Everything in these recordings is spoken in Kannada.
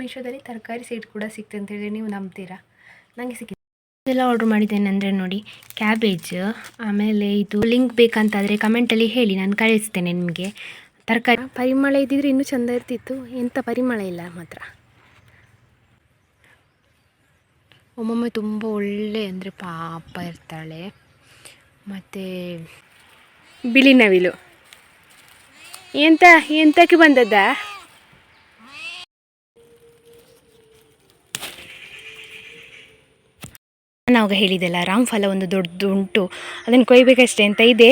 ಮೀಶೋದಲ್ಲಿ ತರಕಾರಿ ಸೀಟ್ ಕೂಡ ಸಿಕ್ತು ಅಂತೇಳಿ ನೀವು ನಂಬ್ತೀರಾ? ನನಗೆ ಸಿಕ್ಕಿದೆ. ಇದೆಲ್ಲ ಆರ್ಡ್ರ್ ಮಾಡಿದ್ದೇನೆ ಅಂದರೆ ನೋಡಿ ಕ್ಯಾಬೇಜ್ ಆಮೇಲೆ ಇದು ಲಿಂಕ್ ಬೇಕಂತಾದರೆ ಕಮೆಂಟಲ್ಲಿ ಹೇಳಿ ನಾನು ಕಳಿಸ್ತೇನೆ ನಿಮಗೆ. ತರಕಾರಿ ಪರಿಮಳ ಇದ್ದಿದ್ರೆ ಇನ್ನೂ ಚೆಂದ ಇರ್ತಿತ್ತು. ಎಂಥ ಪರಿಮಳ ಇಲ್ಲ ಮಾತ್ರ. ಒಮ್ಮೊಮ್ಮೆ ತುಂಬ ಒಳ್ಳೆ ಅಂದರೆ ಪಾಪ ಇರ್ತಾಳೆ. ಮತ್ತು ಬಿಳಿ ನವಿಲು. ಎಂತ ಎಂತಕ್ಕೆ ಬಂದದ್ದ? ನಾನು ಅವಾಗ ಹೇಳಿದೆಲ್ಲ ರಾಮ್ಫಲ ಒಂದು ದೊಡ್ಡದು ಉಂಟು. ಅದನ್ನು ಕೊಯ್ಬೇಕಷ್ಟೇ ಅಂತ ಇದೆ.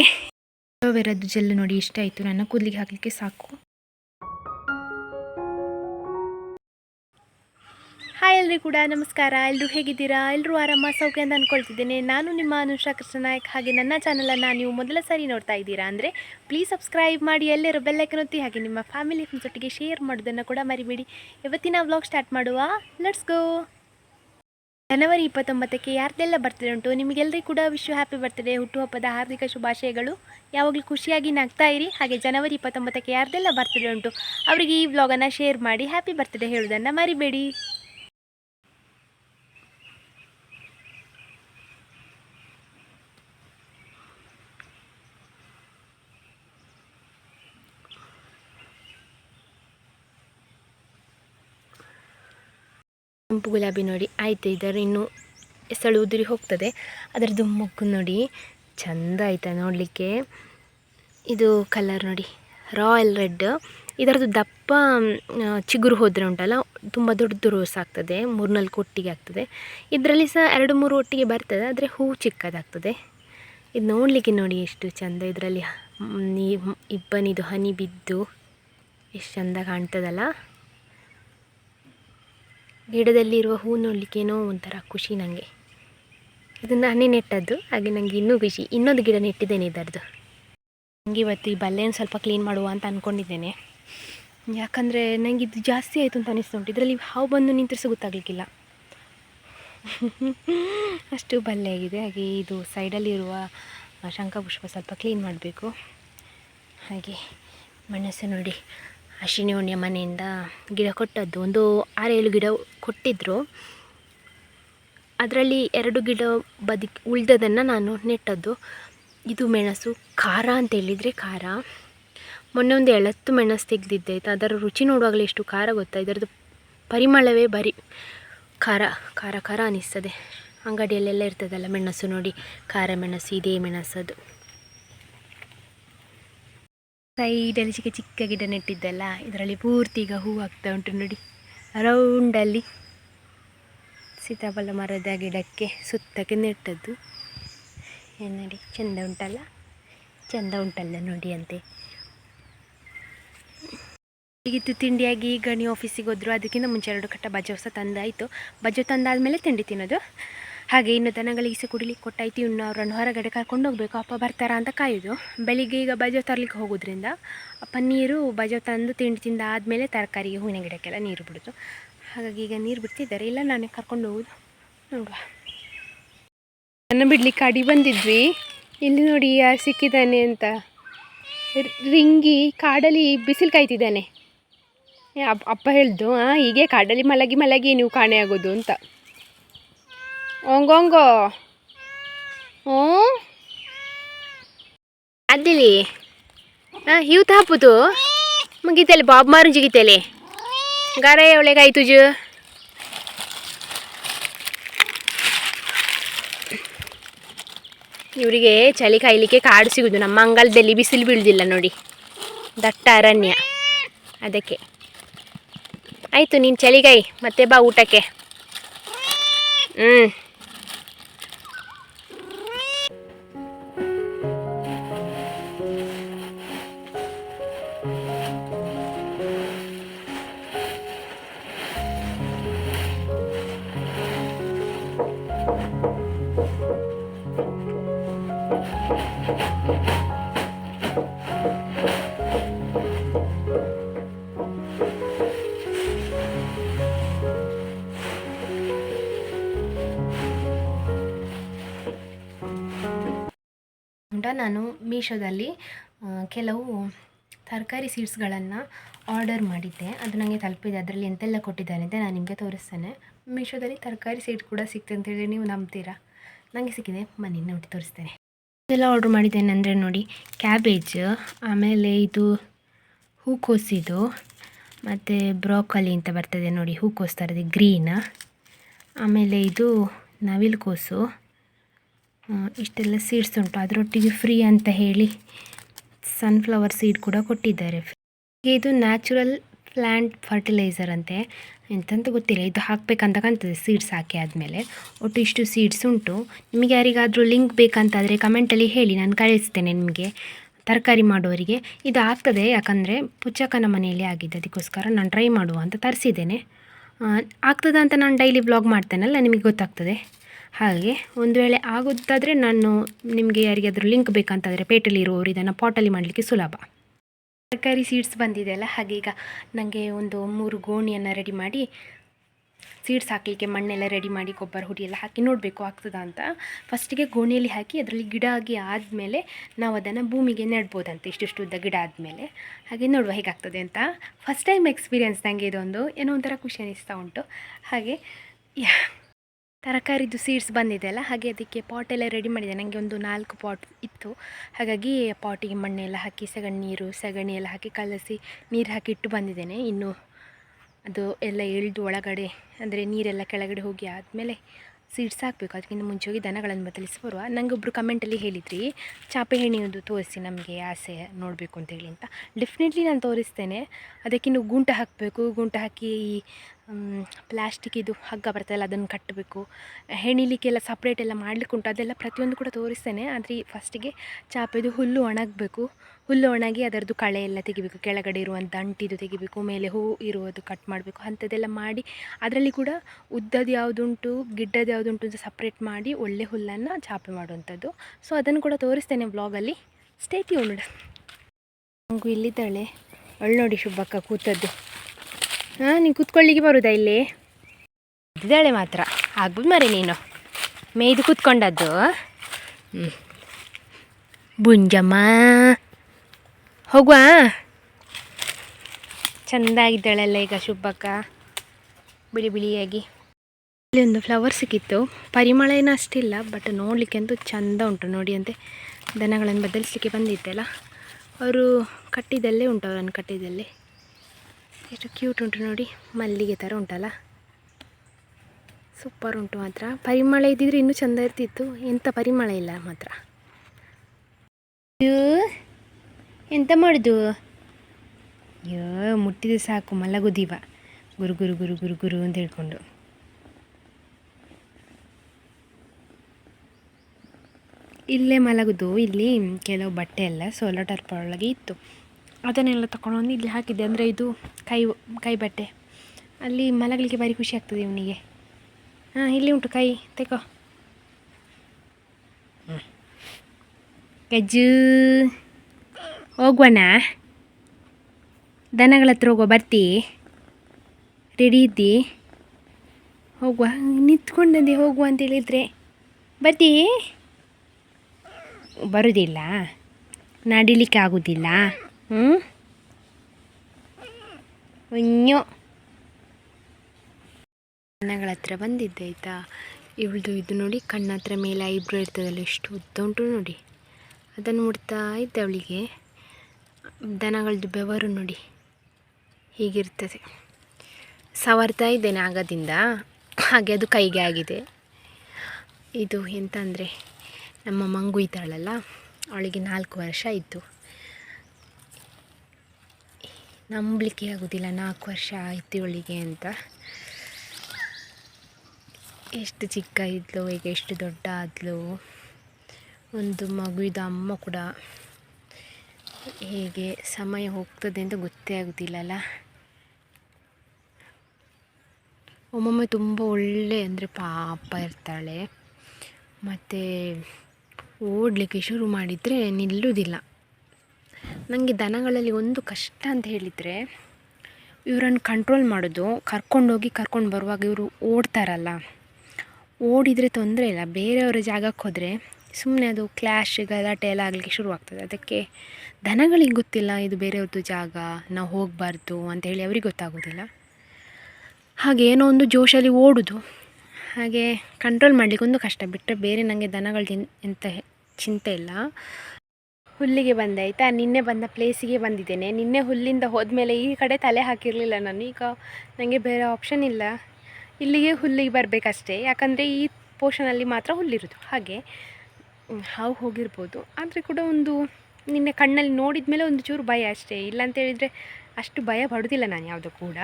ಅಲೋವೆರದ್ದು ಜೆಲ್ ನೋಡಿ ಇಷ್ಟ ಆಯಿತು. ನನ್ನ ಕೂದಲಿಗೆ ಹಾಕಲಿಕ್ಕೆ ಸಾಕು. ಹಾಯ್ ಎಲ್ರಿ ಕೂಡ ನಮಸ್ಕಾರ. ಎಲ್ಲರೂ ಹೇಗಿದ್ದೀರಾ? ಎಲ್ಲರೂ ಆರಾಮ ಸೌಖ್ಯ ಅಂತ ಅಂದ್ಕೊಳ್ತಿದ್ದೇನೆ ನಾನು ನಿಮ್ಮ ಅನುಷಾ ಕೃಷ್ಣನಾಯಕ್. ಹಾಗೆ ನನ್ನ ಚಾನಲನ್ನು ನೀವು ಮೊದಲ ಸಾರಿ ನೋಡ್ತಾ ಇದ್ದೀರಾ ಅಂದರೆ ಪ್ಲೀಸ್ ಸಬ್ಸ್ಕ್ರೈಬ್ ಮಾಡಿ ಎಲ್ಲರೂ ಬೆಲ್ಲೈಕನ್ ಒತ್ತಿ ಹಾಗೆ ನಿಮ್ಮ ಫ್ಯಾಮಿಲಿ ಫ್ರೆಂಡ್ಸ್ ಒಟ್ಟಿಗೆ ಶೇರ್ ಮಾಡೋದನ್ನು ಕೂಡ ಮರಿಬೇಡಿ. ಇವತ್ತಿನ ವ್ಲಾಗ್ ಸ್ಟಾರ್ಟ್ ಮಾಡುವ. ಲೆಟ್ಸ್ ಗೋ ಜನವರಿ ಇಪ್ಪತ್ತೊಂಬತ್ತಕ್ಕೆ ಯಾರ್ದೆಲ್ಲ ಬರ್ತ್ಡೇ ಉಂಟು? ನಿಮಗೆಲ್ಲರಿಗೂ ಕೂಡ ವಿಶ್ವ ಹ್ಯಾಪಿ ಬರ್ತ್ಡೇ ಹುಟ್ಟುಹಬ್ಬದ ಹಾರ್ದಿಕ ಶುಭಾಶಯಗಳು. ಯಾವಾಗಲೂ ಖುಷಿಯಾಗಿ ನಗ್ತಾ ಇರಿ. ಹಾಗೆ ಜನವರಿ ಇಪ್ಪತ್ತೊಂಬತ್ತಕ್ಕೆ ಯಾರ್ದೆಲ್ಲ ಬರ್ತ್ಡೇ ಉಂಟು? ಅವರಿಗೆ ಈ ವ್ಲಾಗನ್ನು ಶೇರ್ ಮಾಡಿ. ಹ್ಯಾಪಿ ಬರ್ತ್ಡೇ ಹೇಳೋದನ್ನು ಮರಿಬೇಡಿ. ಕೆಂಪು ಗುಲಾಬಿ ನೋಡಿ. ಆಯ್ತು, ಇದರ ಇನ್ನು ಎಸಳು ಉದುರಿ ಹೋಗ್ತದೆ. ಅದರದ್ದು ಮೊಗ್ಗು ನೋಡಿ. ಚಂದ ಆಯ್ತಾ ನೋಡಲಿಕ್ಕೆ. ಇದು ಕಲರ್ ನೋಡಿ. ರಾಯಲ್ ರೆಡ್ ಇದರದ್ದು ದಪ್ಪ ಚಿಗುರು ಹೋದರೆ ಉಂಟಲ್ಲ, ತುಂಬ ದೊಡ್ಡದು ರೋಸ್ ಆಗ್ತದೆ. ಮೂರ್ನಾಲ್ಕು ಒಟ್ಟಿಗೆ ಆಗ್ತದೆ. ಇದರಲ್ಲಿ ಸಹ ಎರಡು ಮೂರು ಒಟ್ಟಿಗೆ ಬರ್ತದೆ, ಆದರೆ ಹೂವು ಚಿಕ್ಕದಾಗ್ತದೆ. ಇದು ನೋಡಲಿಕ್ಕೆ ನೋಡಿ ಎಷ್ಟು ಚಂದ ಇದರಲ್ಲಿ. ನೀ ಇಬ್ಬನಿದು ಹನಿ ಬಿದ್ದು, ಎಷ್ಟು ಚಂದ ಕಾಣ್ತದಲ್ಲ. ಗಿಡದಲ್ಲಿರುವ ಹೂ ನೋಡಲಿಕ್ಕೇನೋ ಒಂಥರ ಖುಷಿ ನನಗೆ ಇದು ನಾನೇ ನೆಟ್ಟದ್ದು, ಹಾಗೆ ನನಗೆ ಇನ್ನೂ ಖುಷಿ. ಇನ್ನೊಂದು ಗಿಡ ನೆಟ್ಟಿದ್ದೇನೆ ಇದರದ್ದು ನನಗೆ ಇವತ್ತು ಈ ಬಲ್ಲೆಯನ್ನು ಸ್ವಲ್ಪ ಕ್ಲೀನ್ ಮಾಡುವ ಅಂತ ಅಂದ್ಕೊಂಡಿದ್ದೇನೆ ಯಾಕಂದರೆ ನನಗೆ ಇದು ಜಾಸ್ತಿ ಆಯಿತು ಅಂತ ಅನಿಸ್ತುಂಟು ಇದರಲ್ಲಿ ಹಾವು ಬಂದು ನಿಂತರಿಸ ಗೊತ್ತಾಗಲಿಕ್ಕಿಲ್ಲ. ಅಷ್ಟು ಬಲ್ಲೆ ಆಗಿದೆ. ಹಾಗೆ ಇದು ಸೈಡಲ್ಲಿರುವ ಶಂಖಪುಷ್ಪ ಸ್ವಲ್ಪ ಕ್ಲೀನ್ ಮಾಡಬೇಕು. ಹಾಗೆ ಮೆಣಸು ನೋಡಿ. ಅಶ್ವಿನಿ ಉಣ್ಣಿಯ ಮನೆಯಿಂದ ಗಿಡ ಕೊಟ್ಟದ್ದು. ಒಂದು ಆರೇಳು ಗಿಡ ಕೊಟ್ಟಿದ್ದರು ಅದರಲ್ಲಿ ಎರಡು ಗಿಡ ಬದುಕಿ ಉಳಿದದನ್ನು ನಾನು ನೆಟ್ಟದ್ದು. ಇದು ಮೆಣಸು ಖಾರ ಅಂತ ಹೇಳಿದರೆ ಖಾರ. ಮೊನ್ನೆ ಒಂದು ಎಳತ್ತು ಮೆಣಸು ತೆಗೆದಿದ್ದೆ ಆಯಿತಾ ಅದರ ರುಚಿ ನೋಡುವಾಗಲೇ ಎಷ್ಟು ಖಾರ ಗೊತ್ತಾ? ಇದರದ್ದು ಪರಿಮಳವೇ ಬರೀ ಖಾರ ಖಾರ ಖಾರ ಅನಿಸ್ತದೆ. ಅಂಗಡಿಯಲ್ಲೆಲ್ಲ ಇರ್ತದಲ್ಲ ಮೆಣಸು ನೋಡಿ, ಖಾರ ಮೆಣಸು, ಇದೇ ಮೆಣಸದು. ಸೈಡಲ್ಲಿ ಚಿಕ್ಕ ಚಿಕ್ಕ ಗಿಡ ನೆಟ್ಟಿದ್ದಲ್ಲ ಇದರಲ್ಲಿ ಪೂರ್ತಿ ಈಗ ಹೂ ಆಗ್ತಾ ಉಂಟು ನೋಡಿ. ರೌಂಡಲ್ಲಿ ಸೀತಾಫಲ ಮರದ ಗಿಡಕ್ಕೆ ಸುತ್ತಕ್ಕೆ ನೆಟ್ಟದ್ದು. ಏನು ನೋಡಿ, ಚೆಂದ ಉಂಟಲ್ಲ? ಚೆಂದ ಉಂಟಲ್ಲ ನೋಡಿ ಅಂತೆ. ಈಗಿತ್ತು ತಿಂಡಿಯಾಗಿ ಗಣಿ ಆಫೀಸಿಗೆ ಹೋದ್ರು, ಅದಕ್ಕಿಂತ ಮುಂಚೆ ಎರಡು ಕಟ್ಟ ಬಜ್ಜೆ ಹೊಸ ತಂದಾಯಿತು. ತಂದಾದ ತಂದಾದಮೇಲೆ ತಿಂಡಿ ತಿನ್ನೋದು. ಹಾಗೆ ಇನ್ನು ದನಗಳಿಗೆ ಸಹ ಕುಡಿಲಿಕ್ಕೆ ಕೊಟ್ಟಾಯ್ತು. ಇನ್ನು ಅವರನ್ನು ಹೊರಗಡೆ ಕರ್ಕೊಂಡು ಹೋಗಬೇಕು. ಅಪ್ಪ ಬರ್ತಾರಾ ಅಂತ ಕಾಯೋದು. ಬೆಳಿಗ್ಗೆ ಈಗ ಬಜೆ ತರಲಿಕ್ಕೆ ಹೋಗೋದ್ರಿಂದ ಅಪ್ಪ ನೀರು ಬಜೆ ತಂದು ತಿಂಡಿ ತಿಂದ ಆದಮೇಲೆ ತರಕಾರಿಗೆ, ಹೂವಿನ ಗಿಡಕ್ಕೆಲ್ಲ ನೀರು ಬಿಡೋದು. ಹಾಗಾಗಿ ಈಗ ನೀರು ಬಿಡ್ತಿದ್ದಾರೆ. ಇಲ್ಲ, ನಾನೇ ಕರ್ಕೊಂಡು ಹೋಗೋದು. ನೋಡುವ. ನನ್ನ ಬಿಡ್ಲಿಕ್ಕೆ ಅಡಿ ಬಂದಿದ್ವಿ. ಇಲ್ಲಿ ನೋಡಿ ಯಾರು ಸಿಕ್ಕಿದ್ದಾನೆ ಅಂತ. ರಿಂಗಿ ಕಾಡಲ್ಲಿ ಬಿಸಿಲು ಕಾಯ್ತಿದ್ದಾನೆ. ಅಪ್ಪ ಹೇಳ್ದು ಹಾಂ ಹೀಗೆ ಕಾಡಲ್ಲಿ ಮಲಗಿ ಮಲಗಿ ನೀವು ಕಾಣೆ ಆಗೋದು ಅಂತ. ಓಂಗೋಂಗೋ ಹ್ಞೂ? ಅದಿಲಿ. ಹಾಂ ಇವು ತಾಪುದು ಮುಗಿತಲೆ ಬಾಬ್ ಮಾರು ಜಿಗಿತಲೆ ಗಾರೆ ಒಳಗಾಯ್ತು ತುಜು. ಇವರಿಗೆ ಚಳಿ ಕಾಯ್ಲಿಕ್ಕೆ ಕಾಡು ಸಿಗುದು. ನಮ್ಮ ಅಂಗಲದಲ್ಲಿ ಬಿಸಿಲು ಬೀಳುದಿಲ್ಲ ನೋಡಿ. ದಟ್ಟ ಅರಣ್ಯ. ಅದಕ್ಕೆ. ಆಯಿತು, ನೀನು ಚಳಿಗಾಯಿ, ಮತ್ತೆ ಬಾ ಊಟಕ್ಕೆ. ಹ್ಞೂ ನಾನು ಮೀಶೋದಲ್ಲಿ ಕೆಲವು ತರಕಾರಿ ಸೀಡ್ಸ್ಗಳನ್ನು ಆರ್ಡರ್ ಮಾಡಿದ್ದೆ. ಅದು ನನಗೆ ತಲುಪಿದೆ. ಅದರಲ್ಲಿ ಎಂತೆಲ್ಲ ಕೊಟ್ಟಿದ್ದಾರೆ ಅಂತ ನಾನು ನಿಮಗೆ ತೋರಿಸ್ತೇನೆ. ಮೀಶೋದಲ್ಲಿ ತರಕಾರಿ ಸೀಡ್ ಕೂಡ ಸಿಗ್ತದೆ ಅಂತೇಳಿ ನೀವು ನಂಬ್ತೀರಾ? ನನಗೆ ಸಿಕ್ಕಿದೆ. ಬನ್ನಿ ನೋಡಿ ತೋರಿಸ್ತೇನೆ. ಇದೆಲ್ಲ ಆರ್ಡ್ರ್ ಮಾಡಿದ್ದೇನೆಂದರೆ ನೋಡಿ ಕ್ಯಾಬೇಜ್ ಆಮೇಲೆ ಇದು ಹೂಕೋಸಿದು ಮತ್ತು ಬ್ರೋಕಲಿ ಅಂತ ಬರ್ತದೆ ನೋಡಿ ಹೂಕೋಸು ಥರದ್ದು ಗ್ರೀನ್ ಆಮೇಲೆ ಇದು ನವಿಲುಕೋಸು. ಆ, ಇಷ್ಟೆಲ್ಲ ಸೀಡ್ಸ್ ಉಂಟು. ಅದರೊಟ್ಟಿಗೆ ಫ್ರೀ ಅಂತ ಹೇಳಿ ಸನ್ಫ್ಲವರ್ ಸೀಡ್ ಕೂಡ ಕೊಟ್ಟಿದ್ದಾರೆ. ಇದು ನ್ಯಾಚುರಲ್ ಪ್ಲ್ಯಾಂಟ್ ಫರ್ಟಿಲೈಸರ್ ಅಂತೆ. ಎಂತಂತ ಗೊತ್ತಿಲ್ಲ. ಇದು ಹಾಕಬೇಕಂತ ಕಾಣ್ತದೆ ಸೀಡ್ಸ್ ಹಾಕಿ ಆದಮೇಲೆ. ಒಟ್ಟು ಇಷ್ಟು ಸೀಡ್ಸ್ ಉಂಟು. ನಿಮಗೆ ಯಾರಿಗಾದರೂ ಲಿಂಕ್ ಬೇಕಂತಾದರೆ ಕಮೆಂಟಲ್ಲಿ ಹೇಳಿ. ನಾನು ಕಳಿಸ್ತೇನೆ ನಿಮಗೆ. ತರಕಾರಿ ಮಾಡೋರಿಗೆ ಇದು ಆಗ್ತದೆ, ಯಾಕಂದರೆ ಪುಚ್ಚಕ್ಕನ ಮನೆಯಲ್ಲಿ ಆಗಿದೆ. ಅದಕ್ಕೋಸ್ಕರ ನಾನು ಟ್ರೈ ಮಾಡುವ ಅಂತ ತರಿಸಿದ್ದೇನೆ. ಆಗ್ತದೆ ಅಂತ ನಾನು ಡೈಲಿ ಬ್ಲಾಗ್ ಮಾಡ್ತೇನಲ್ಲ, ನಿಮಗೆ ಗೊತ್ತಾಗ್ತದೆ. ಹಾಗೆ ಒಂದು ವೇಳೆ ಆಗೋದಾದರೆ ನಾನು ನಿಮಗೆ ಯಾರಿಗಾದರೂ ಲಿಂಕ್ ಬೇಕಂತಂದರೆ ಪೇಟೆಯಲ್ಲಿ ಇರುವವರು ಇದನ್ನು ಪಾಟಲ್ಲಿ ಮಾಡಲಿಕ್ಕೆ ಸುಲಭ. ತರಕಾರಿ ಸೀಡ್ಸ್ ಬಂದಿದೆ ಅಲ್ಲ, ಹಾಗೆ ಈಗ ನನಗೆ ಒಂದು ಮೂರು ಗೋಣಿಯನ್ನು ರೆಡಿ ಮಾಡಿ ಸೀಡ್ಸ್ ಹಾಕಲಿಕ್ಕೆ ಮಣ್ಣೆಲ್ಲ ರೆಡಿ ಮಾಡಿ ಗೊಬ್ಬರ ಹುಡಿ ಎಲ್ಲ ಹಾಕಿ ನೋಡಬೇಕು ಆಗ್ತದಾ ಅಂತ. ಫಸ್ಟಿಗೆ ಗೋಣಿಯಲ್ಲಿ ಹಾಕಿ ಅದರಲ್ಲಿ ಗಿಡ ಆಗಿ ಆದಮೇಲೆ ನಾವು ಅದನ್ನು ಭೂಮಿಗೆ ನೆಡ್ಬೋದಂತೆ, ಇಷ್ಟಿಷ್ಟು ಉದ್ದ ಗಿಡ ಆದಮೇಲೆ. ಹಾಗೆ ನೋಡುವ ಹೇಗಾಗ್ತದೆ ಅಂತ. ಫಸ್ಟ್ ಟೈಮ್ ಎಕ್ಸ್ಪೀರಿಯೆನ್ಸ್ ನನಗೆ ಇದೊಂದು. ಏನೋ ಒಂಥರ ಖುಷಿ ಅನ್ನಿಸ್ತಾ ಉಂಟು. ಹಾಗೆ, ಯಾ- ತರಕಾರಿದು ಸೀಡ್ಸ್ ಬಂದಿದೆ ಅಲ್ಲ, ಹಾಗೆ ಅದಕ್ಕೆ ಪಾಟೆಲ್ಲ ರೆಡಿ ಮಾಡಿದೆ. ನನಗೆ ಒಂದು ನಾಲ್ಕು ಪಾಟ್ ಇತ್ತು. ಹಾಗಾಗಿ ಪಾಟಿಗೆ ಮಣ್ಣೆಲ್ಲ ಹಾಕಿ, ಸಗಣಿ ನೀರು, ಸಗಣಿ ಎಲ್ಲ ಹಾಕಿ ಕಲಸಿ, ನೀರು ಹಾಕಿ ಇಟ್ಟು ಬಂದಿದ್ದೇನೆ. ಇನ್ನು ಅದು ಎಲ್ಲ ಎಳ್ದು ಒಳಗಡೆ, ಅಂದರೆ ನೀರೆಲ್ಲ ಕೆಳಗಡೆ ಹೋಗಿ ಆದಮೇಲೆ ಸೀಡ್ಸ್ ಹಾಕಬೇಕು. ಅದಕ್ಕಿಂತ ಮುಂಚೆ ಹೋಗಿ ದನಗಳನ್ನು ಬದಲಿಸಿ ಬರುವ. ನನಗೆ ಒಬ್ಬರು ಕಮೆಂಟಲ್ಲಿ ಹೇಳಿದ್ರಿ, ಚಾಪೆ ಹೆಣ್ಣಿಯೊಂದು ತೋರಿಸಿ ನಮಗೆ ಆಸೆ ನೋಡಬೇಕು ಅಂತೇಳಿ ಅಂತ. ಡೆಫಿನೆಟ್ಲಿ ನಾನು ತೋರಿಸ್ತೇನೆ. ಅದಕ್ಕಿನ್ನು ಗುಂಟ ಹಾಕಬೇಕು. ಗುಂಟ ಹಾಕಿ ಈ ಪ್ಲಾಸ್ಟಿಕ್ ಇದು ಹಗ್ಗ ಬರ್ತದಲ್ಲ, ಅದನ್ನು ಕಟ್ಟಬೇಕು. ಹೆಣಿಲಿಕ್ಕೆಲ್ಲ ಸಪ್ರೇಟ್ ಎಲ್ಲ ಮಾಡ್ಲಿಕ್ಕೆ ಉಂಟು ಅದೆಲ್ಲ ಪ್ರತಿಯೊಂದು ಕೂಡ ತೋರಿಸ್ತೇನೆ. ಆದರೆ ಫಸ್ಟಿಗೆ ಚಾಪೆದು ಹುಲ್ಲು ಒಣಗಬೇಕು. ಹುಲ್ಲು ಒಣಗಿ ಅದರದ್ದು ಕಳೆ ಎಲ್ಲ ತೆಗಿಬೇಕು, ಕೆಳಗಡೆ ಇರುವಂಥ ಅಂಟಿದು ತೆಗಿಬೇಕು, ಮೇಲೆ ಹೂ ಇರುವುದು ಕಟ್ ಮಾಡಬೇಕು, ಅಂಥದ್ದೆಲ್ಲ ಮಾಡಿ ಅದರಲ್ಲಿ ಕೂಡ ಉದ್ದದ್ದು ಯಾವುದುಂಟು, ಗಿಡ್ಡದ್ದು ಯಾವುದುಂಟು ಅಂತ ಸಪ್ರೇಟ್ ಮಾಡಿ ಒಳ್ಳೆ ಹುಲ್ಲನ್ನು ಚಾಪೆ ಮಾಡುವಂಥದ್ದು. ಸೊ ಅದನ್ನು ಕೂಡ ತೋರಿಸ್ತೇನೆ ಬ್ಲಾಗಲ್ಲಿ ಸ್ಟೇಟಿ ನೋಡ ನನಗೂ ಇಲ್ಲಿದ್ದಾಳೆ. ಒಳ್ಳೆ ನೋಡಿ ಶುಭಕ್ಕ ಕೂತದ್ದು. ಹಾಂ, ನೀನು ಕೂತ್ಕೊಳ್ಳಿಕ್ಕೆ ಬರುವುದಾ ಇಲ್ಲಿ? ಇದ್ದಾಳೆ ಮಾತ್ರ. ಆಗ್ಬೋದು ಮರೆ ನೀನು. ಮೇಯ್ದು ಕೂತ್ಕೊಂಡದ್ದು. ಹ್ಞೂ ಬುಂಜಮ್ಮ ಹೋಗುವ. ಚೆಂದಾಗಿದ್ದಾಳೆಲ್ಲ ಈಗ ಶುಭಕ್ಕ ಬಿಳಿ ಬಿಳಿಯಾಗಿ. ಇಲ್ಲಿ ಒಂದು ಫ್ಲವರ್ ಸಿಕ್ಕಿತ್ತು. ಪರಿಮಳ ಏನೂ ಅಷ್ಟಿಲ್ಲ ಬಟ್ ನೋಡಲಿಕ್ಕೆ ಅಂತೂ ಚಂದ ಉಂಟು ನೋಡಿ ಅಂತೆ. ದನಗಳನ್ನು ಬದಲಿಸಲಿಕ್ಕೆ ಬಂದಿದ್ದೆಲ್ಲ ಅವರು ಕಟ್ಟಿದಲ್ಲೇ ಉಂಟು, ಅವರನ್ನು ಕಟ್ಟಿದಲ್ಲೇ. ಎಷ್ಟು ಕ್ಯೂಟ್ ಉಂಟು ನೋಡಿ. ಮಲ್ಲಿಗೆ ಥರ ಉಂಟಲ್ಲ. ಸೂಪರ್ ಉಂಟು ಮಾತ್ರ. ಪರಿಮಳ ಇದ್ದಿದ್ರೆ ಇನ್ನೂ ಚೆಂದ ಇರ್ತಿತ್ತು. ಎಂಥ ಪರಿಮಳ ಇಲ್ಲ ಮಾತ್ರ. ಎಂತ ಮಾಡುದು? ಅಯ್ಯೋ ಮುಟ್ಟಿದ್ರೆ ಸಾಕು ಮಲಗುದೀವ ಗುರು ಗುರು ಗುರು ಗುರು ಗುರು ಅಂತ ಹೇಳ್ಕೊಂಡು. ಇಲ್ಲೇ ಮಲಗುದು ಇಲ್ಲಿ ಕೆಲವು ಬಟ್ಟೆ ಎಲ್ಲ ಸೋಲೋ ಟರ್ಪ ಒಳಗೆ ಇತ್ತು. ಅದನ್ನೆಲ್ಲ ತಗೊಂಡು ಇಲ್ಲಿ ಹಾಕಿದ್ದೆ. ಅಂದರೆ ಇದು ಕೈ ಕೈ ಬಟ್ಟೆ. ಅಲ್ಲಿ ಮಲಗಲಿಕ್ಕೆ ಭಾರಿ ಖುಷಿ ಆಗ್ತದೆ ಇವನಿಗೆ ಹಾಂ ಇಲ್ಲಿ ಉಂಟು ಕೈ ತೆಗೋ. ಗಜ್ಜು. ಹೋಗುವಣ ದನಗಳ ಹತ್ರ ಹೋಗುವ ಬರ್ತಿ. ರೆಡಿ ಇದ್ದಿ? ಹೋಗುವ ನಿಂತ್ಕೊಂಡಂದೆ ಹೋಗುವ ಅಂತ ಹೇಳಿದರೆ ಬರ್ತಿ? ಬರುವುದಿಲ್ಲ ನಡಿಲಿಕ್ಕೆ ಆಗೋದಿಲ್ಲ. ಹ್ಞೂ ಅಯ್ಯೋ. ದನಗಳ ಹತ್ರ ಬಂದಿದ್ದೆ, ಆಯಿತಾ? ಇವಳ್ದು ಇದು ನೋಡಿ ಕಣ್ಣ ಹತ್ರ ಮೇಲೆ ಐಬ್ರೋ ಇರ್ತದಲ್ಲ, ಎಷ್ಟು ಉದ್ದ ಉಂಟು ನೋಡಿ. ಅದನ್ನು ಮುಡ್ತಾ ಇದ್ದೆ ಅವಳಿಗೆ. ದನಗಳದ್ದು ಬೆವರು ನೋಡಿ ಹೀಗಿರ್ತದೆ. ಸವರ್ತಾ ಇದ್ದೇನೆ ಆಗದಿಂದ ಹಾಗೆ ಅದು ಕೈಗೆ ಆಗಿದೆ. ಇದು ಎಂತ ಅಂದರೆ ನಮ್ಮ ಮಂಗು ಇದ್ದಾಳಲ್ಲ, ಅವಳಿಗೆ ನಾಲ್ಕು ವರ್ಷ ಇತ್ತು ನಂಬಲಿಕ್ಕೆ ಆಗೋದಿಲ್ಲ, ನಾಲ್ಕು ವರ್ಷ ಆಯಿತು ಇವಳಿಗೆ ಅಂತ. ಎಷ್ಟು ಚಿಕ್ಕ ಇದ್ಲು, ಈಗ ಎಷ್ಟು ದೊಡ್ಡ ಆದ್ಲು. ಒಂದು ಮಗುವಿದ ಅಮ್ಮ ಕೂಡ ಹೇಗೆ ಸಮಯ ಹೋಗ್ತದೆ ಅಂತ ಗೊತ್ತೇ ಆಗೋದಿಲ್ಲಲ್ಲ? ಒಮ್ಮೊಮ್ಮೆ ತುಂಬ ಒಳ್ಳೆ ಅಂದರೆ ಪಾಪ ಇರ್ತಾಳೆ. ಮತ್ತು ಓಡಲಿಕ್ಕೆ ಶುರು ಮಾಡಿದರೆ ನಿಲ್ಲುವುದಿಲ್ಲ ನನಗೆ ದನಗಳಲ್ಲಿ ಒಂದು ಕಷ್ಟ ಅಂತ ಹೇಳಿದರೆ, ಇವರನ್ನು ಕಂಟ್ರೋಲ್ ಮಾಡೋದು ಕರ್ಕೊಂಡೋಗಿ ಕರ್ಕೊಂಡು ಬರುವಾಗ ಇವರು ಓಡ್ತಾರಲ್ಲ. ಓಡಿದರೆ ತೊಂದರೆ ಇಲ್ಲ, ಬೇರೆಯವರ ಜಾಗಕ್ಕೆ ಹೋದರೆ ಸುಮ್ಮನೆ ಅದು ಕ್ಲ್ಯಾಶ್ ಗಲಾಟೆ ಎಲ್ಲ ಆಗಲಿಕ್ಕೆ ಶುರುವಾಗ್ತದೆ. ಅದಕ್ಕೆ ದನಗಳಿಗೆ ಗೊತ್ತಿಲ್ಲ ಇದು ಬೇರೆಯವ್ರದ್ದು ಜಾಗ, ನಾವು ಹೋಗಬಾರ್ದು ಅಂತ ಹೇಳಿ ಅವ್ರಿಗೆ ಗೊತ್ತಾಗೋದಿಲ್ಲ. ಹಾಗೆ ಏನೋ ಒಂದು ಜೋಶಲ್ಲಿ ಓಡೋದು. ಹಾಗೆ ಕಂಟ್ರೋಲ್ ಮಾಡಲಿಕ್ಕೆ ಒಂದು ಕಷ್ಟ ಬಿಟ್ಟರೆ ಬೇರೆ ನನಗೆ ದನಗಳು ಎಂತ ಚಿಂತೆ ಇಲ್ಲ. ಹುಲ್ಲಿಗೆ ಬಂದೆ, ಆಯಿತಾ? ನಿನ್ನೆ ಬಂದ ಪ್ಲೇಸಿಗೆ ಬಂದಿದ್ದೇನೆ. ನಿನ್ನೆ ಹುಲ್ಲಿಂದ ಹೋದ್ಮೇಲೆ ಈ ಕಡೆ ತಲೆ ಹಾಕಿರಲಿಲ್ಲ ನಾನು. ಈಗ ನನಗೆ ಬೇರೆ ಆಪ್ಷನ್ ಇಲ್ಲ. ಇಲ್ಲಿಗೆ ಹುಲ್ಲಿಗೆ ಬರಬೇಕಷ್ಟೇ. ಯಾಕಂದರೆ ಈ ಪೋರ್ಷನಲ್ಲಿ ಮಾತ್ರ ಹುಲ್ಲಿರೋದು. ಹಾಗೆ ಹಾವು ಹೋಗಿರ್ಬೋದು. ಆದರೆ ಕೂಡ ಒಂದು ನಿನ್ನೆ ಕಣ್ಣಲ್ಲಿ ನೋಡಿದ ಮೇಲೆ ಒಂದು ಚೂರು ಭಯ ಅಷ್ಟೇ. ಇಲ್ಲ ಅಂತ ಹೇಳಿದರೆ ಅಷ್ಟು ಭಯ ಪಡೋದಿಲ್ಲ ನಾನು ಯಾವುದು ಕೂಡ.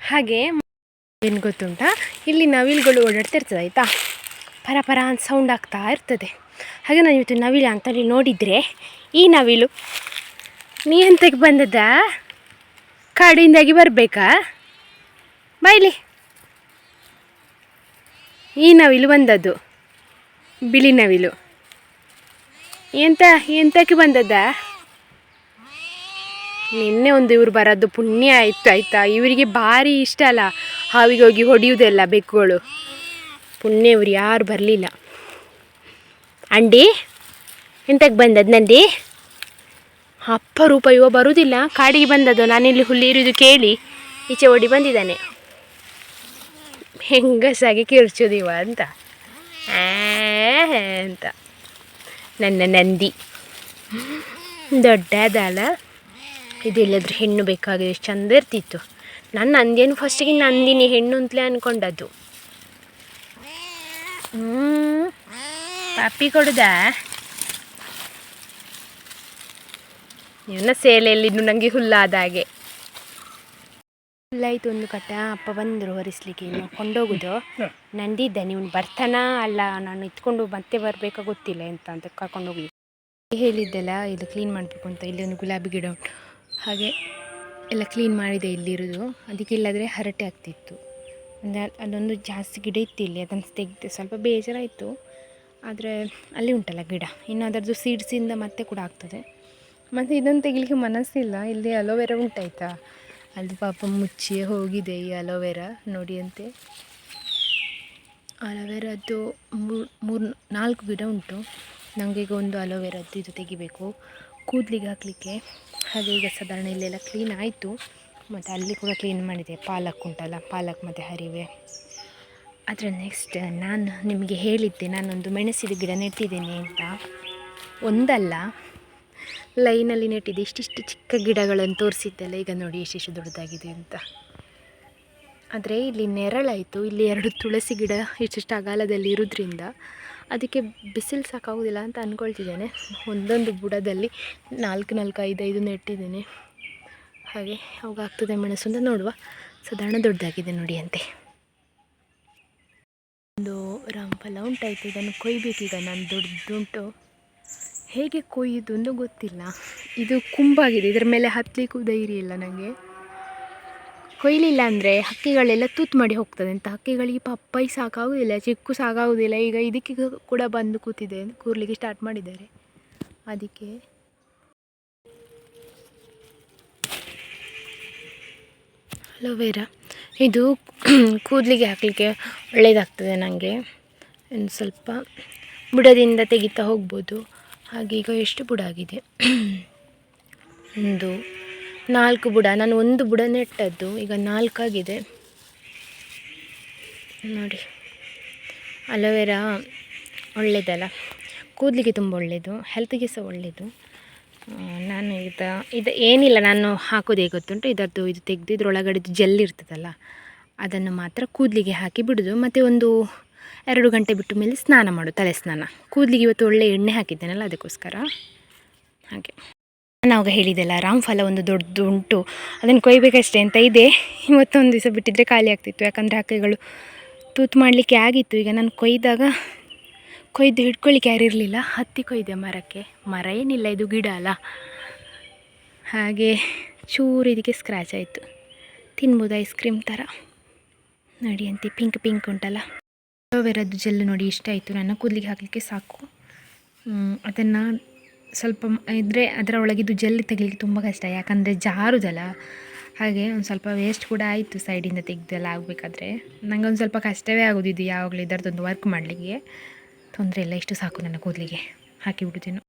ಹಾಗೆ ಏನು ಗೊತ್ತುಂಟಾ? ಇಲ್ಲಿ ನವಿಲುಗಳು ಓಡಾಡ್ತಿರ್ತದೆ ಆಯಿತಾ? ಪರ ಪರ ಅಂತ ಸೌಂಡ್ ಆಗ್ತಾ ಇರ್ತದೆ. ಹಾಗೆ ನಾನು ಇವತ್ತು ನವಿಲು ಅಂತಲ್ಲಿ ನೋಡಿದರೆ ಈ ನವಿಲು ನೀ ಎಂತಕ್ಕೆ ಬಂದದ? ಕಾಡಿಂದಾಗಿ ಬರಬೇಕಾ? ಬಾಯ್ಲಿ ಈ ನವಿಲು ಬಂದದ್ದು. ಬಿಳಿ ನವಿಲು. ಎಂತ, ಎಂತಕ್ಕೆ ಬಂದದ್ದ? ನಿನ್ನೆ ಒಂದು ಇವ್ರು ಬರೋದು ಪುಣ್ಯ ಆಯಿತು, ಆಯಿತಾ? ಇವರಿಗೆ ಭಾರಿ ಇಷ್ಟ ಅಲ್ಲ, ಹಾವಿಗೆ ಹೋಗಿ ಹೊಡೆಯುವುದೆಲ್ಲ ಬೆಕ್ಕುಗಳು. ಪುಣ್ಯ ಇವ್ರು ಯಾರು ಬರಲಿಲ್ಲ. ಅಂಡಿ, ಎಂತಕ್ಕೆ ಬಂದದ್ದು ನಂದಿ? ಅಪ್ಪರೂಪ ಇವ ಬರುವುದಿಲ್ಲ ಕಾಡಿಗೆ ಬಂದದ್ದು ನಾನಿಲ್ಲಿ ಹುಲ್ಲಿ ಇರುವುದು ಕೇಳಿ, ಈಚೆ ಓಡಿ ಬಂದಿದ್ದಾನೆ. ಹೆಂಗಸಾಗಿ ಕಿರ್ಚುದಿವ ಅಂತ. ಆ ಅಂತ. ನನ್ನ ನಂದಿ. ದೊಡ್ಡದಲ್ಲ ಇದೆಲ್ಲದ್ರೆ ಹೆಣ್ಣು ಬೇಕಾಗಿದೆ ಎಷ್ಟು ಚಂದ ಇರ್ತಿತ್ತು. ನಾನು ನಂದಿಯನ್ನು ಫಸ್ಟಿಗೆ ನಂದಿನಿ ಹೆಣ್ಣು ಅಂತಲೇ ಅಂದ್ಕೊಂಡದ್ದು ಪಾಪಿ ಕೊಡುದ? ಇವನ ಸೇಲೆಯಲ್ಲಿ ನಂಗೆ ಹುಲ್ಲಾದ ಹಾಗೆ. ಹುಲ್ಲಾಯ್ತು ಒಂದು ಕಟ್ಟ ಅಪ್ಪ ಬಂದರು ಹೊರಿಸ್ಲಿಕ್ಕೆ ಇನ್ನು ಕೊಂಡೋಗುದು. ನಂದಿದ್ದ ನೀವು ಬರ್ತಾನಾ ಅಲ್ಲ ನಾನು ಇತ್ಕೊಂಡು ಮತ್ತೆ ಬರಬೇಕಾ ಗೊತ್ತಿಲ್ಲ ಎಂತ ಅಂತ ಕರ್ಕೊಂಡು ಹೋಗ್ಲಿ ಹೇಳಿದ್ದೆಲ್ಲ ಇದು ಕ್ಲೀನ್ ಮಾಡಬೇಕು ಅಂತ ಇಲ್ಲಿ ಒಂದು ಗುಲಾಬಿ ಗಿಡ ಉಂಟು. ಹಾಗೆ ಎಲ್ಲ ಕ್ಲೀನ್ ಮಾಡಿದೆ ಇಲ್ಲಿರೋದು. ಅದಕ್ಕೆ ಇಲ್ಲಾದರೆ ಹರಟೆ ಆಗ್ತಿತ್ತು. ಅಂದರೆ ಅಲ್ಲೊಂದು ಜಾಸ್ತಿ ಗಿಡ ಇತ್ತು ಇಲ್ಲಿ ಅದನ್ನು ತೆಗೆದು ಸ್ವಲ್ಪ ಬೇಜಾರಾಯಿತು. ಆದರೆ ಅಲ್ಲಿ ಉಂಟಲ್ಲ ಗಿಡ. ಇನ್ನು ಅದರದ್ದು ಸೀಡ್ಸಿಂದ ಮತ್ತೆ ಕೂಡ ಆಗ್ತದೆ. ಮತ್ತು ಇದನ್ನು ತೆಗಿಲಿಕ್ಕೆ ಮನಸ್ಸಿಲ್ಲ. ಇಲ್ಲಿ ಅಲೋವೆರಾ ಉಂಟಾಯ್ತಾ? ಅದು ಪಾಪ ಮುಚ್ಚಿಯೇ ಹೋಗಿದೆ ಈ ಅಲೋವೆರಾ. ನೋಡಿ ಅಂತೆ. ಅಲೋವೆರಾದ್ದು ಮೂರು ಮೂರು, ನಾಲ್ಕು ಗಿಡ ಉಂಟು. ನನಗೆ ಈಗ ಒಂದು ಅಲೋವೆರಾದ್ದು ಇದು ತೆಗಿಬೇಕು. ಕೂದಲಿಗೆ ಹಾಕಲಿಕ್ಕೆ. ಹಾಗೆ ಈಗ ಸಾಧಾರಣ ಇಲ್ಲೆಲ್ಲ ಕ್ಲೀನ್ ಆಯಿತು. ಮತ್ತು ಅಲ್ಲಿ ಕೂಡ ಕ್ಲೀನ್ ಮಾಡಿದೆ. ಪಾಲಕ್ ಉಂಟಲ್ಲ, ಪಾಲಕ್ ಮತ್ತು ಹರಿವೆ. ಆದರೆ ನೆಕ್ಸ್ಟ್ ನಾನು ನಿಮಗೆ ಹೇಳಿದ್ದೆ, ನಾನೊಂದು ಮೆಣಸಿದ ಗಿಡ ನೆಟ್ಟಿದ್ದೀನಿ ಅಂತ. ಒಂದಲ್ಲ ಲೈನಲ್ಲಿ ನೆಟ್ಟಿದ್ದೆ ಇಷ್ಟಿಷ್ಟು ಚಿಕ್ಕ ಗಿಡಗಳನ್ನು ತೋರಿಸಿದ್ದೆಲ್ಲ. ಈಗ ನೋಡಿ ಎಷ್ಟೆಷ್ಟು ದೊಡ್ಡದಾಗಿದೆ ಅಂತ. ಆದರೆ ಇಲ್ಲಿ ನೆರಳಾಯಿತು. ಇಲ್ಲಿ ಎರಡು ತುಳಸಿ ಗಿಡ ಇಷ್ಟಿಷ್ಟು ಅಗಾಲದಲ್ಲಿ ಇರೋದ್ರಿಂದ ಅದಕ್ಕೆ ಬಿಸಿಲು ಸಾಕಾಗೋದಿಲ್ಲ ಅಂತ ಅಂದ್ಕೊಳ್ತಿದ್ದೇನೆ ಒಂದೊಂದು ಬುಡದಲ್ಲಿ ನಾಲ್ಕು ನಾಲ್ಕು, ಐದು ಐದು ನೆಟ್ಟಿದ್ದೇನೆ. ಹಾಗೆ ಅವಾಗ ಆಗ್ತದೆ ಮೆಣಸು ಅಂತ ನೋಡುವ. ಸಾಧಾರಣ ದೊಡ್ಡದಾಗಿದೆ ನೋಡಿ ಅಂತೆ. ಒಂದು ರಾಮಫಲ ಉಂಟಾಯಿತು ಇದನ್ನು ಕೊಯ್ಬೇಕೀಗ ನಾನು ದೊಡ್ಡದುಂಟು. ಹೇಗೆ ಕೊಯ್ಯೋದು ಅಂತ ಗೊತ್ತಿಲ್ಲ. ಇದು ಕುಂಬಾಗಿದೆ. ಇದರ ಮೇಲೆ ಹತ್ತಲಿಕ್ಕೂ ಧೈರ್ಯ ಇಲ್ಲ ನನಗೆ ಕೊಯ್ಲಿಲ್ಲ ಅಂದರೆ ಹಕ್ಕಿಗಳೆಲ್ಲ ತೂತು ಮಾಡಿ ಹೋಗ್ತದೆ. ಅಂತ ಹಕ್ಕಿಗಳಿಗೆ ಪಪ್ಪಾಯಿ ಸಾಕಾಗೋದಿಲ್ಲ, ಚಿಕ್ಕು ಸಾಕಾಗೋದಿಲ್ಲ. ಈಗ ಇದಕ್ಕೆ ಕೂಡ ಬಂದು ಕೂತಿದೆ. ಕೂರ್ಲಿಕ್ಕೆ ಸ್ಟಾರ್ಟ್ ಮಾಡಿದ್ದಾರೆ. ಅದಕ್ಕೆ. ಅಲೋವೆರಾ ಇದು ಕೂದಲಿಗೆ ಹಾಕಲಿಕ್ಕೆ ಒಳ್ಳೆಯದಾಗ್ತದೆ ನನಗೆ ಒಂದು ಸ್ವಲ್ಪ ಬುಡದಿಂದ ತೆಗಿತಾ ಹೋಗ್ಬೋದು. ಹಾಗೆ ಈಗ ಎಷ್ಟು ಬುಡ ಆಗಿದೆ? ಒಂದು ನಾಲ್ಕು ಬುಡ. ನಾನು ಒಂದು ಬುಡ ನೆಟ್ಟದ್ದು. ಈಗ ನಾಲ್ಕಾಗಿದೆ. ನೋಡಿ. ಅಲೋವೆರಾ ಒಳ್ಳೆಯದಲ್ಲ ಕೂದಲಿಗೆ ತುಂಬ ಒಳ್ಳೆಯದು ಹೆಲ್ತಿಗೆ ಸಹ ಒಳ್ಳೆಯದು ನಾನು ಇದು ಇದು ಏನಿಲ್ಲ, ನಾನು ಹಾಕೋದೇ ಗೊತ್ತುಂಟು? ಇದರದ್ದು ಇದು ತೆಗೆದು ಇದರೊಳಗಡೆದು ಜೆಲ್ ಇರ್ತದಲ್ಲ, ಅದನ್ನು ಮಾತ್ರ ಕೂದಲಿಗೆ ಹಾಕಿ ಬಿಡೋದು. ಮತ್ತು ಒಂದು ಎರಡು ಗಂಟೆ ಬಿಟ್ಟ ಮೇಲೆ ಸ್ನಾನ ಮಾಡು, ತಲೆ ಸ್ನಾನ. ಕೂದಲಿಗೆ ಇವತ್ತು ಒಳ್ಳೆ ಎಣ್ಣೆ ಹಾಕಿದ್ದೇನಲ್ಲ, ಅದಕ್ಕೋಸ್ಕರ. ಹಾಗೆ. ನಾನು ಆವಾಗ ಹೇಳಿದ್ದೆಲ್ಲ ರಾಮ್ಫಲ ಒಂದು ದೊಡ್ಡದು ಉಂಟು. ಅದನ್ನು ಕೊಯ್ಬೇಕಷ್ಟೇ ಅಂತ ಇದೆ. ಇವತ್ತೊಂದು ದಿವಸ ಬಿಟ್ಟಿದ್ರೆ ಖಾಲಿ ಆಗ್ತಿತ್ತು. ಯಾಕಂದರೆ ಹಕ್ಕಿಗಳು ತೂತು ಮಾಡಲಿಕ್ಕೆ ಆಗಿತ್ತು. ಈಗ ನಾನು ಕೊಯ್ದಾಗ, ಕೊಯ್ದು ಹಿಡ್ಕೊಳ್ಳಿಕ್ಕೆ ಯಾರು ಇರಲಿಲ್ಲ. ಹತ್ತಿ ಕೊಯ್ದೆ ಮರಕ್ಕೆ. ಮರ ಏನಿಲ್ಲ, ಇದು ಗಿಡ ಅಲ್ಲ. ಹಾಗೆ ಚೂರು ಇದಕ್ಕೆ ಸ್ಕ್ರ್ಯಾಚ್ ಆಯಿತು. ತಿನ್ಬೋದು ಐಸ್ ಕ್ರೀಮ್ ಥರ. ನೋಡಿ ಪಿಂಕ್ ಪಿಂಕ್ ಉಂಟಲ್ಲ. ಅಲೋವೆರಾದ್ದು ಜೆಲ್ ನೋಡಿ ಇಷ್ಟ ಆಯಿತು. ನನ್ನ ಕೂದಲಿಗೆ ಹಾಕಲಿಕ್ಕೆ ಸಾಕು. ಅದನ್ನು ಸ್ವಲ್ಪ ಇದ್ದರೆ ಅದರ ಒಳಗಿದ್ದು ಜೆಲ್ ತೆಗಲಿಕ್ಕೆ ತುಂಬ ಕಷ್ಟ. ಯಾಕಂದರೆ ಜಾರುದಲ್ಲ. ಹಾಗೆ ಒಂದು ಸ್ವಲ್ಪ ವೇಸ್ಟ್ ಕೂಡ ಆಯಿತು ಸೈಡಿಂದ ತೆಗೆದೆಲ್ಲ ಆಗಬೇಕಾದ್ರೆ. ನನಗೆ ಒಂದು ಸ್ವಲ್ಪ ಕಷ್ಟವೇ ಆಗೋದು ಯಾವಾಗಲೂ ಇದರದ್ದೊಂದು ವರ್ಕ್ ಮಾಡಲಿಕ್ಕೆ. ತೊಂದರೆ ಇಲ್ಲ, ಇಷ್ಟು ಸಾಕು ನನ್ನ ಕೂದಲಿಗೆ. ಹಾಕಿ ಬಿಡುತ್ತೇನೆ.